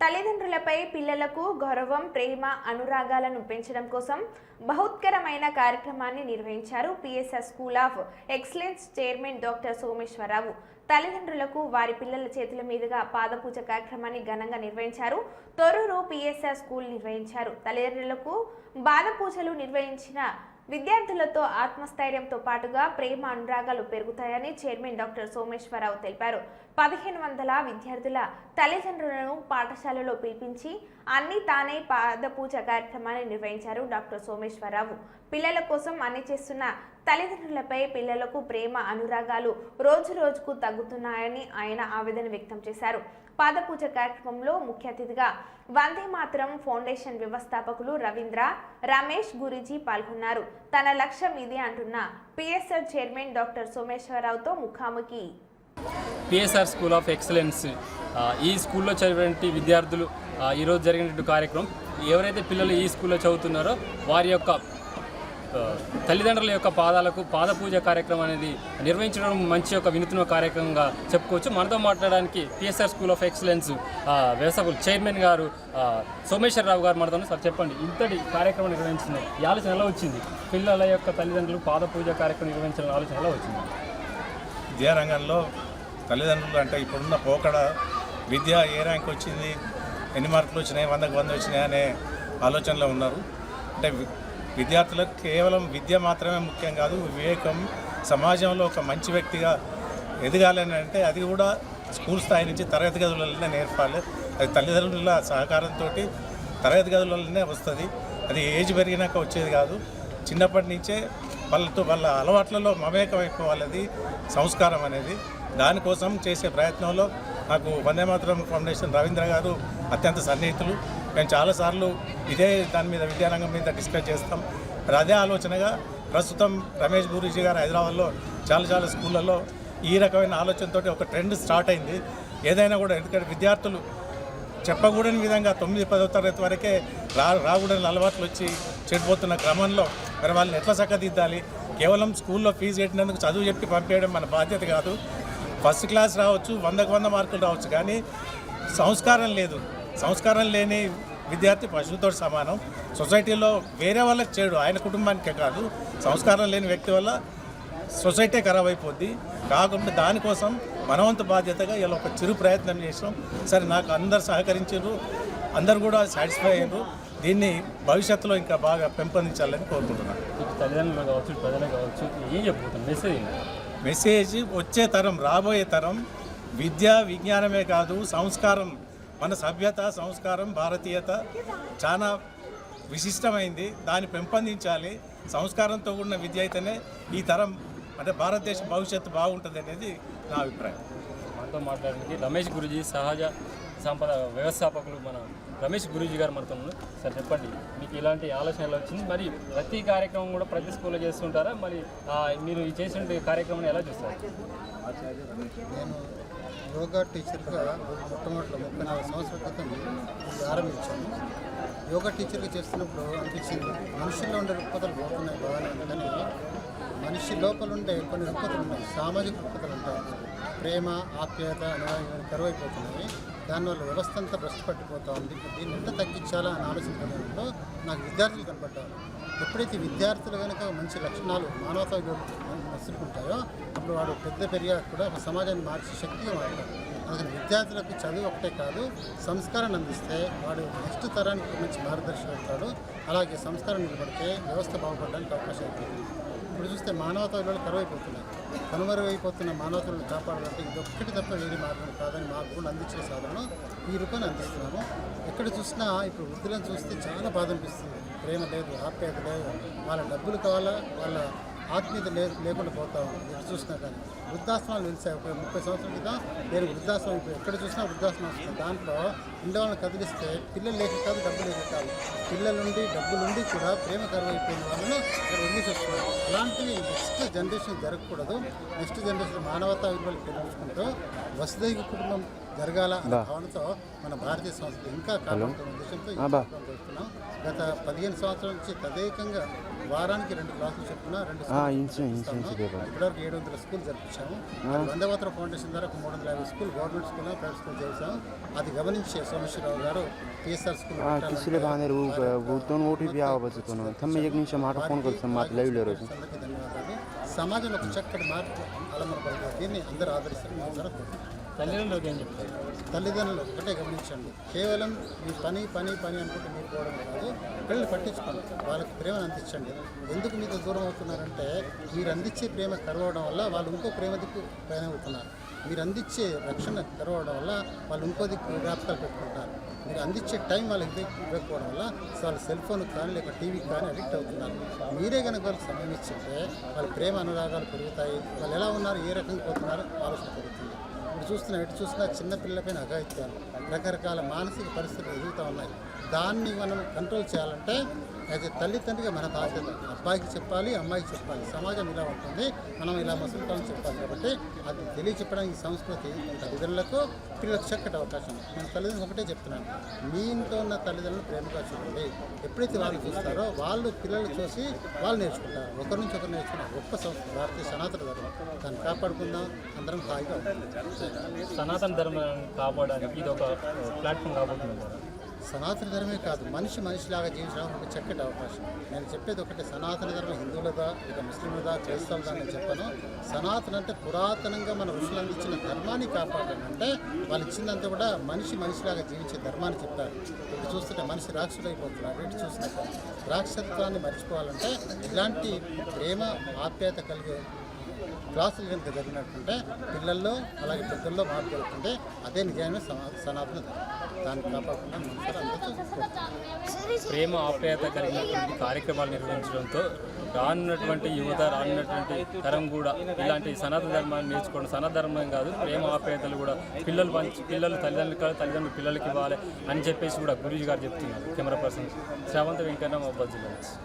తల్లిదండ్రులపై పిల్లలకు గౌరవం ప్రేమ అనురాగాలను పెంచడం కోసం బహుత్కరమైన కార్యక్రమాన్ని నిర్వహించారు PSR school of excellence chairman doctor Someswararao. తల్లిదండ్రులకు వారి పిల్లల చేతుల మీదుగా పాదపూజ కార్యక్రమాన్ని ఘనంగా నిర్వహించారు. తొర్రూరు పిఎస్ఆర్ స్కూల్ నిర్వహించారు. తల్లిదండ్రులకు బాధపూజలు నిర్వహించిన విద్యార్థులతో ఆత్మస్థైర్యంతో పాటుగా ప్రేమ అనురాగాలు పెరుగుతాయని చైర్మన్ డాక్టర్ సోమేశ్వరరావు తెలిపారు. పదిహేను వందల విద్యార్థుల తల్లిదండ్రులను పాఠశాలలో పిలిపించి అన్ని తానే పాదపూజ కార్యక్రమాన్ని నిర్వహించారు డాక్టర్ సోమేశ్వరరావు. పిల్లల కోసం అన్ని చేస్తున్న తల్లిదండ్రులపై పిల్లలకు ప్రేమ అనురాగాలు రోజు రోజుకు తగ్గుతున్నాయని ఆయన ఆవేదన వ్యక్తం చేశారు. పాదపూజ కార్యక్రమంలో ముఖ్య అతిథిగా వందే మాత్రం ఫౌండేషన్ వ్యవస్థాపకులు రవీంద్ర రమేష్ గురిజీ పాల్గొన్నారు. తన లక్ష్యం ఇది అంటున్న పిఎస్ఆర్ చైర్మన్ డాక్టర్ సోమేశ్వరరావుతో ముఖాముఖి. పిఎస్ఆర్ స్కూల్ ఆఫ్ ఎక్సలెన్స్ ఈ స్కూల్లో చదివినటువంటి విద్యార్థులు ఈరోజు జరిగినటువంటి కార్యక్రమం ఎవరైతే పిల్లలు ఈ స్కూల్లో చదువుతున్నారో వారి యొక్క తల్లిదండ్రుల యొక్క పాదాలకు పాద పూజ కార్యక్రమం అనేది నిర్వహించడం మంచి ఒక వినూత్న కార్యక్రమంగా చెప్పుకోవచ్చు. మనతో మాట్లాడడానికి పిఎస్ఆర్ స్కూల్ ఆఫ్ ఎక్సలెన్స్ ఆ, వ్యవస్థాపకులు చైర్మన్ గారు సోమేశ్వర సోమేశ్వరరావు గారు మనతో సార్ చెప్పండి. ఇంతటి కార్యక్రమం నిర్వహించింది ఈ ఆలోచన ఎలా వచ్చింది? పిల్లల యొక్క తల్లిదండ్రులు పాదపూజ కార్యక్రమం నిర్వహించిన ఆలోచన ఎలా వచ్చింది? విద్యారంగంలో తల్లిదండ్రులు అంటే ఇప్పుడున్న పోకడ విద్య ఏ ర్యాంక్ వచ్చింది? ఎన్ని మార్కులు వచ్చినాయి? వందకు వంద వచ్చినాయి అనే ఆలోచనలో ఉన్నారు. అంటే విద్యార్థులకు కేవలం విద్య మాత్రమే ముఖ్యం కాదు వివేకం సమాజంలో ఒక మంచి వ్యక్తిగా ఎదగాలని అంటే అది కూడా స్కూల్ స్థాయి నుంచి తరగతి గదులలోనే నేర్పాలి. అది తల్లిదండ్రుల సహకారంతో తరగతి గదులలోనే వస్తుంది. అది ఏజ్ పెరిగినాక వచ్చేది కాదు. చిన్నప్పటి నుంచే వాళ్ళతో వాళ్ళ అలవాట్లలో మమేకం అయిపోవాలి సంస్కారం అనేది. దానికోసం చేసే ప్రయత్నంలో నాకు వందే మాతరం ఫౌండేషన్ రవీంద్ర గారు అత్యంత సన్నిహితులు. మేము చాలాసార్లు ఇదే దాని మీద విద్యారంగం మీద డిస్కస్ చేస్తాం. అదే ఆలోచనగా ప్రస్తుతం రమేష్ గురూజీ గారు హైదరాబాద్లో చాలా చాలా స్కూళ్ళల్లో ఈ రకమైన ఆలోచనతో ఒక ట్రెండ్ స్టార్ట్ అయింది. ఏదైనా కూడా ఎందుకంటే విద్యార్థులు చెప్పకూడని విధంగా తొమ్మిది పదో తరగతి వరకే రా రాకూడని అలవాట్లు వచ్చి చెడిపోతున్న క్రమంలో మరి వాళ్ళని ఎట్లా చక్కదిద్దాలి కేవలం స్కూల్లో ఫీజు కట్టినందుకు చదువు చెప్పి పంపేయడం మన బాధ్యత కాదు. ఫస్ట్ క్లాస్ రావచ్చు వందకు వంద మార్కులు రావచ్చు కానీ సంస్కారం లేదు. సంస్కారం లేని విద్యార్థి పశువుతో సమానం. సొసైటీలో వేరే వాళ్ళకి చేడు ఆయన కుటుంబానికే కాదు. సంస్కారం లేని వ్యక్తి వల్ల సొసైటీ ఖరాబ్ అయిపోద్ది. కాకుండా దానికోసం మనవంతు బాధ్యతగా ఇలా ఒక చిరు ప్రయత్నం చేసాం సరే నాకు అందరు సహకరించారు. అందరు కూడా సాటిస్ఫై అయ్యారు దీన్ని భవిష్యత్తులో ఇంకా బాగా పెంపొందించాలని కోరుకుంటున్నాను. తల్లిదండ్రులు కావచ్చు ప్రజలు కావచ్చు ఏం చెప్పుకుంటాం మెసేజ్? మెసేజ్ వచ్చే తరం రాబోయే తరం విద్య విజ్ఞానమే కాదు సంస్కారం మన సభ్యత సంస్కారం భారతీయత చాలా విశిష్టమైంది. దాన్ని పెంపొందించాలి. సంస్కారంతో కూడిన విద్య అయితేనే ఈ తరం అంటే భారతదేశ భవిష్యత్తు బాగుంటుంది అనేది నా అభిప్రాయం. మనతో మాట్లాడడానికి రమేష్ గురుజీ సహజ సంపద వ్యవస్థాపకులు మన రమేష్ గురూజీ గారు మనతో సార్ చెప్పండి. మీకు ఇలాంటి ఆలోచన ఎలా వచ్చింది. మరి ప్రతి కార్యక్రమం కూడా ప్రతి స్కూల్లో చేస్తుంటారా? మరి మీరు ఈ చేసిన కార్యక్రమాన్ని ఎలా చూస్తారు? నేను యోగా టీచర్గా మొట్టమొదటి ముప్పై నాలుగు సంవత్సరాల క్రితం ప్రారంభించాను యోగా టీచర్గా చేస్తున్నప్పుడు అనిపించింది మనుషుల్లో ఉండే రుక్పతలు పోతున్నాయి బాగానే కానీ మనిషి లోపల ఉండే కొన్ని రుక్పతలు ఉన్నాయి సామాజిక రుక్పతలు ఉంటాయి ప్రేమ ఆప్యాయత అనేవి కరువైపోతున్నాయి. దానివల్ల వ్యవస్థ అంతా భ్రష్టు పట్టిపోతూ ఉంది. దీన్ని ఎంత తగ్గించాలా అని ఆలోచించడంలో నాకు విద్యార్థులు కనపడ్డారు. ఎప్పుడైతే విద్యార్థులు కనుక మంచి లక్షణాలు మానవతా మసులుకుంటాయో అప్పుడు వాడు పెద్ద పెరిగా కూడా ఒక సమాజాన్ని మార్చే శక్తిగా మారుతాడు. అందుకని విద్యార్థులకు చదువు ఒకటే కాదు సంస్కారాన్ని అందిస్తే వాడు నెక్స్ట్ తరానికి మంచి మార్గదర్శనం అవుతాడు. అలాగే సంస్కారం నిలబడితే వ్యవస్థ బాగుపడడానికి అవకాశం ఉంటుంది ఇప్పుడు చూస్తే మానవతా విలువలు కరువైపోతున్నాయి కనుమరుగైపోతున్న మానవతా కాపాడాలంటే ఇది ఒక్కటి తప్ప వేరే మార్గం కాదని మాకు కూడా అందించే సాధనను ఈ రూపాన్ని అందిస్తున్నాము. ఎక్కడ చూసినా ఇప్పుడు వృద్ధులను చూస్తే చాలా బాధ అనిపిస్తుంది. ప్రేమ లేదు ఆప్యాయత లేదు. వాళ్ళ డబ్బులు కావాలా? వాళ్ళ ఆత్మీయత లే లేకుండా పోతా ఉంది. ఎక్కడ చూసినా కానీ. వృద్ధాశ్రమాలు వెలిసాయి. ఒక ముప్పై సంవత్సరాల క్రితం నేను వృద్ధాశ్రమం ఇప్పుడు ఎక్కడ చూసినా వృద్ధాశ్రమం వస్తుంది. దాంట్లో ఇండవాళ్ళని కదిలిస్తే పిల్లలు లేక కాదు డబ్బులు లేక కాదు పిల్లలుండి డబ్బులుండి కూడా ప్రేమ కరువు అయిపోయిన వాళ్ళను ఇక్కడ వదిలేసి వస్తున్నారు అలాంటివి నెక్స్ట్ జనరేషన్ జరగకూడదు. నెక్స్ట్ జనరేషన్ మానవతా విలువలు పెంచుకుంటూ వసుదైక కుటుంబం జరగాల అనే భావనతో మన భారతీయ సంస్కృతి ఇంకా కాపాడుతున్న ఉద్దేశంతో గత పదిహేను సంవత్సరాల నుంచి తదేకంగా వారానికి రెండు క్లాసులు చెప్పున రెండు ఇప్పటివరకు ఏడు వందల స్కూల్ జరిపించాము. వందవతర ఫౌండేషన్ ద్వారా ఒక మూడు వందల యాభై school government school private school చేశాము. అది గమనించే సోమేశ్వరరావు గారు కేసీఆర్ స్కూల్ కిసులే సమాజంలో ఒక చక్కటి మార్పు అలా దీన్ని అందరూ ఆదరిస్తారు తల్లిదండ్రులకు ఏం చెప్తారు? తల్లిదండ్రులు ఒకటే గమనించండి. కేవలం మీ పని పని పని అనుకుంటే మీరు పోవడం కాదు పిల్లలు పట్టించుకోండి. వాళ్ళకి ప్రేమను అందించండి. ఎందుకు మీతో దూరం అవుతున్నారంటే మీరు అందించే ప్రేమ కరవడం వల్ల వాళ్ళు ఇంకో ప్రేమ దిక్కు ప్రయాణం అవుతున్నారు మీరు అందించే రక్షణ కరవడం వల్ల వాళ్ళు ఇంకో దిక్కు వ్యాప్తాలు పెట్టుకుంటారు. మీరు అందించే టైం వాళ్ళకి ఇవ్వకపోవడం వల్ల వాళ్ళు సెల్ ఫోన్ కానీ లేక టీవీకి కానీ అడిక్ట్ అవుతున్నారు. మీరే కనుక వాళ్ళకి సమయం ఇచ్చింటే వాళ్ళ ప్రేమ అనురాగాలు పెరుగుతాయి. వాళ్ళు ఎలా ఉన్నారు ఏ రకంగా పోతున్నారు ఆలోచన పెరుగుతుంది. ఇప్పుడు చూస్తున్నా ఎటు చూసినా చిన్నపిల్లలపైన అఘాయిత్యాలు రకరకాల మానసిక పరిస్థితులు ఎదుగుతూ ఉన్నాయి. దాన్ని మనం కంట్రోల్ చేయాలంటే అది తల్లిదండ్రిగా మన బాధ్యత. అబ్బాయికి చెప్పాలి అమ్మాయికి చెప్పాలి. సమాజం ఇలా ఉంటుంది మనం ఇలా మసులుతామని చెప్పాలి కాబట్టి అది తెలియచెప్పడానికి ఈ సంస్కృతి తల్లిదండ్రులకు పిల్లలకు చక్కటి అవకాశం నేను తల్లిదండ్రులు ఒకటే చెప్తున్నాను. మీ ఇంట్లో ఉన్న తల్లిదండ్రులు ప్రేమగా చూడండి. ఎప్పుడైతే వాళ్ళు చూస్తారో వాళ్ళు పిల్లలు చూసి వాళ్ళు నేర్చుకుంటారు. ఒకరి నుంచి ఒకరు నేర్చుకున్న గొప్ప సంస్కృతి. భారతీయ సనాతన ధర్మం. దాన్ని కాపాడుకుందాం. అందరం హాయిగా ఉంటుంది సనాతన ధర్మాన్ని కాపాడడానికి ఇది ఒక ప్లాట్ఫామ్ కాబోతుంది. సనాతన ధర్మే కాదు మనిషి మనిషిలాగా జీవించడానికి ఒక చక్కటి అవకాశం. నేను చెప్పేది ఒకటి సనాతన ధర్మం హిందువులదా ఇక ముస్లింలదా క్రైస్తవులదా అని చెప్పాను. సనాతన అంటే పురాతనంగా మన ఋషులు అందించిన ధర్మాన్ని కాపాడడం అంటే వాళ్ళు ఇచ్చిందంతా కూడా మనిషి మనిషిలాగా జీవించే ధర్మాన్ని చెప్పారు ఇటు చూస్తుంటే మనిషి రాక్షసుడైపోతున్నారు ఇటు చూస్తుంటే రాక్షసత్వాన్ని మర్చిపోవాలంటే ఇలాంటి ప్రేమ ఆప్యాయత కలిగే క్లాసులు కనుక జరిగినట్టుంటే పిల్లల్లో అలాగే పెద్దల్లో మార్పు జరుగుతుంటే అదే నిజమైన సనా- సనాతన ధర్మం. దాన్ని కాపాడకుండా ప్రేమ ఆప్యాయత కలిగినటువంటి కార్యక్రమాలు నిర్వహించడంతో రానున్నటువంటి యువత రానున్నటువంటి తరం కూడా ఇలాంటి సనాతన ధర్మాన్ని నేర్చుకోవడం సనాతన ధర్మం కాదు ప్రేమ ఆప్యాయతలు కూడా పిల్లలు పంచి పిల్లలు తల్లిదండ్రులు కాదు తల్లిదండ్రులు పిల్లలకి ఇవ్వాలి అని చెప్పేసి కూడా గురూజీ గారు చెప్తున్నారు camera person Shravantha Venkanna mobile జిల్లా నుంచి.